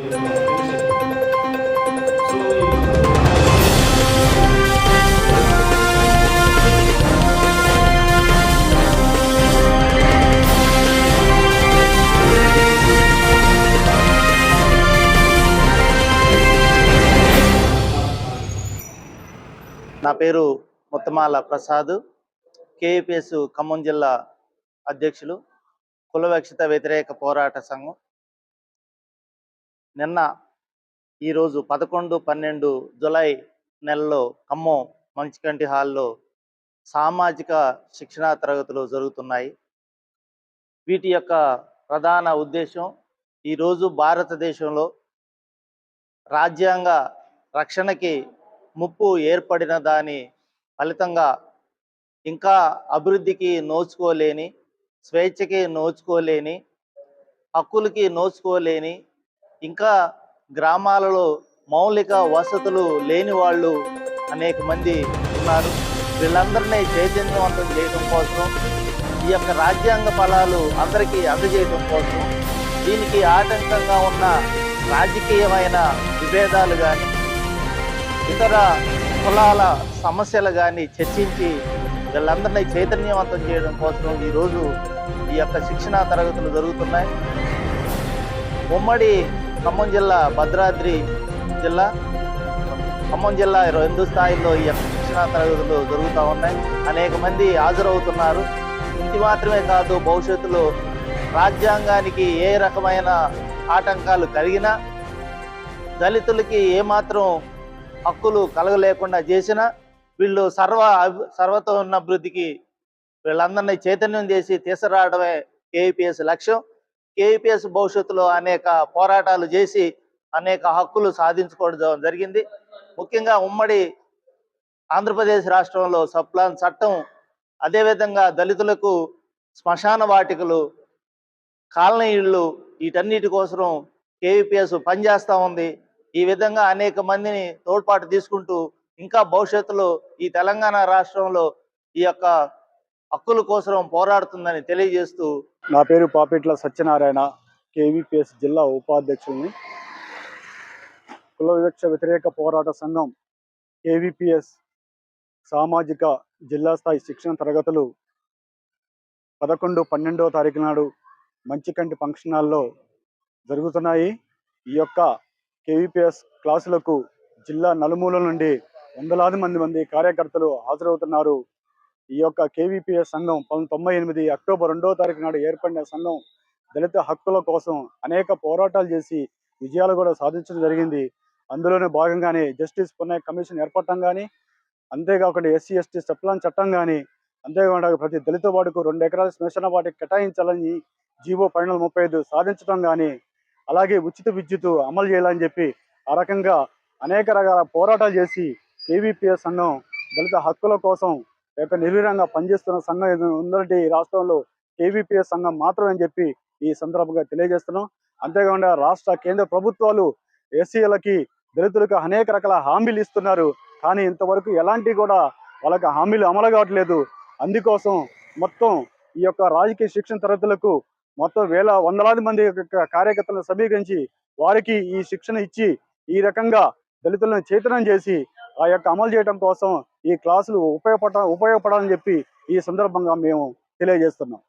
నా పేరు ముత్తమాల ప్రసాద్. కేఏపిఎస్ ఖమ్మం జిల్లా అధ్యక్షులు. కులవక్షిత వ్యతిరేక పోరాట సంఘం. నిన్న ఈరోజు పదకొండు పన్నెండు జులై నెలలో ఖమ్మం మంచికంటి హాల్లో సామాజిక శిక్షణా తరగతులు జరుగుతున్నాయి. వీటి యొక్క ప్రధాన ఉద్దేశం ఈరోజు భారతదేశంలో రాజ్యాంగ రక్షణకి ముప్పు ఏర్పడిన దాని ఫలితంగా ఇంకా అభివృద్ధికి నోచుకోలేని స్వేచ్ఛకి నోచుకోలేని హక్కులకి నోచుకోలేని ఇంకా గ్రామాలలో మౌలిక వసతులు లేని వాళ్ళు అనేక మంది ఉన్నారు. వీళ్ళందరినీ చైతన్యవంతం చేయడం కోసం ఈ యొక్క రాజ్యాంగ ఫలాలు అందరికీ అందజేయడం కోసం దీనికి ఆటంకంగా ఉన్న రాజకీయమైన విభేదాలు కానీ ఇతర కులాల సమస్యలు కానీ చర్చించి వీళ్ళందరినీ చైతన్యవంతం చేయడం కోసం ఈరోజు ఈ యొక్క శిక్షణా తరగతులు జరుగుతున్నాయి. ఉమ్మడి ఖమ్మం జిల్లా భద్రాద్రి జిల్లా ఖమ్మం జిల్లా రెండు స్థాయిల్లో ఈ యొక్క శిక్షణా తరగతులు జరుగుతూ ఉన్నాయి. అనేక మంది హాజరవుతున్నారు. ఇంటి మాత్రమే కాదు భవిష్యత్తులో రాజ్యాంగానికి ఏ రకమైన ఆటంకాలు కలిగినా దళితులకి ఏమాత్రం హక్కులు కలగలేకుండా చేసినా వీళ్ళు సర్వ అభి- సర్వతోన్నభివృద్ధికి వీళ్ళందరినీ చైతన్యం చేసి తీసుకురావడమే కేఈపిఎస్ లక్ష్యం. కేఈపిఎస్ భవిష్యత్తులో అనేక పోరాటాలు చేసి అనేక హక్కులు సాధించుకోవడం జరిగింది. ముఖ్యంగా ఉమ్మడి ఆంధ్రప్రదేశ్ రాష్ట్రంలో సప్లాన్ చట్టం అదేవిధంగా దళితులకు శ్మశాన వాటికలు కాలనీ ఇళ్ళు వీటన్నిటి కోసం కేవీపీఎస్ పనిచేస్తూ ఉంది. ఈ విధంగా అనేక మందిని తోడ్పాటు తీసుకుంటూ ఇంకా భవిష్యత్తులో ఈ తెలంగాణ రాష్ట్రంలో ఈ యొక్క హక్కుల కోసం పోరాడుతుందని తెలియజేస్తూ నా పేరు పాపిట్ల సత్యనారాయణ కేవీపీఎస్ జిల్లా ఉపాధ్యక్షుల్ని. కుల వివక్ష వ్యతిరేక పోరాట సంఘం కేవీపీఎస్ సామాజిక జిల్లా స్థాయి శిక్షణ తరగతులు పదకొండు పన్నెండవ తారీఖు నాడు మంచికంటి ఫంక్షన్ హాల్లో జరుగుతున్నాయి. ఈ యొక్క కేవీపీఎస్ క్లాసులకు జిల్లా నలుమూల నుండి వందలాది మంది మంది కార్యకర్తలు హాజరవుతున్నారు. ఈ యొక్క కేవీపీఎస్ సంఘం పంతొమ్మిది తొంభై ఎనిమిది అక్టోబర్ రెండవ తారీఖు నాడు ఏర్పడిన సంఘం దళిత హక్కుల కోసం అనేక పోరాటాలు చేసి విజయాలు కూడా సాధించడం జరిగింది. అందులోనే భాగంగానే జస్టిస్ పున్నయ్య కమిషన్ ఏర్పడటం కానీ అంతేకాకుండా ఎస్సీ ఎస్టీ సప్లాన్ చట్టం కానీ అంతేకాకుండా ప్రతి దళిత వాడుకు రెండు ఎకరాల శ్మశాన వాటికి కేటాయించాలని జీవో పన్నెండు ముప్పై ఐదు సాధించడం కానీ అలాగే ఉచిత విద్యుత్ అమలు చేయాలని చెప్పి ఆ రకంగా అనేక రకాల పోరాటాలు చేసి కేవీపీఎస్ సంఘం దళిత హక్కుల కోసం యొక్క నిర్వీరంగా పనిచేస్తున్న సంఘం ఏదో ఉందంటే ఈ రాష్ట్రంలో కేవీపీఎస్ సంఘం మాత్రమే అని చెప్పి ఈ సందర్భంగా తెలియజేస్తున్నాం. అంతేకాకుండా రాష్ట్ర కేంద్ర ప్రభుత్వాలు ఎస్సీలకి దళితులకు అనేక రకాల హామీలు ఇస్తున్నారు. కానీ ఇంతవరకు ఎలాంటి కూడా వాళ్ళకి హామీలు అమలు కావట్లేదు. అందుకోసం మొత్తం ఈ యొక్క రాజకీయ శిక్షణ తరగతులకు మొత్తం వేల వందలాది మంది యొక్క కార్యకర్తలను సమీకరించి వారికి ఈ శిక్షణ ఇచ్చి ఈ రకంగా దళితులను చైతన్యం చేసి ఆ యొక్క అమలు చేయడం కోసం ఈ క్లాసులు ఉపయోగపడ ఉపయోగపడాలని చెప్పి ఈ సందర్భంగా మేము తెలియజేస్తున్నాం.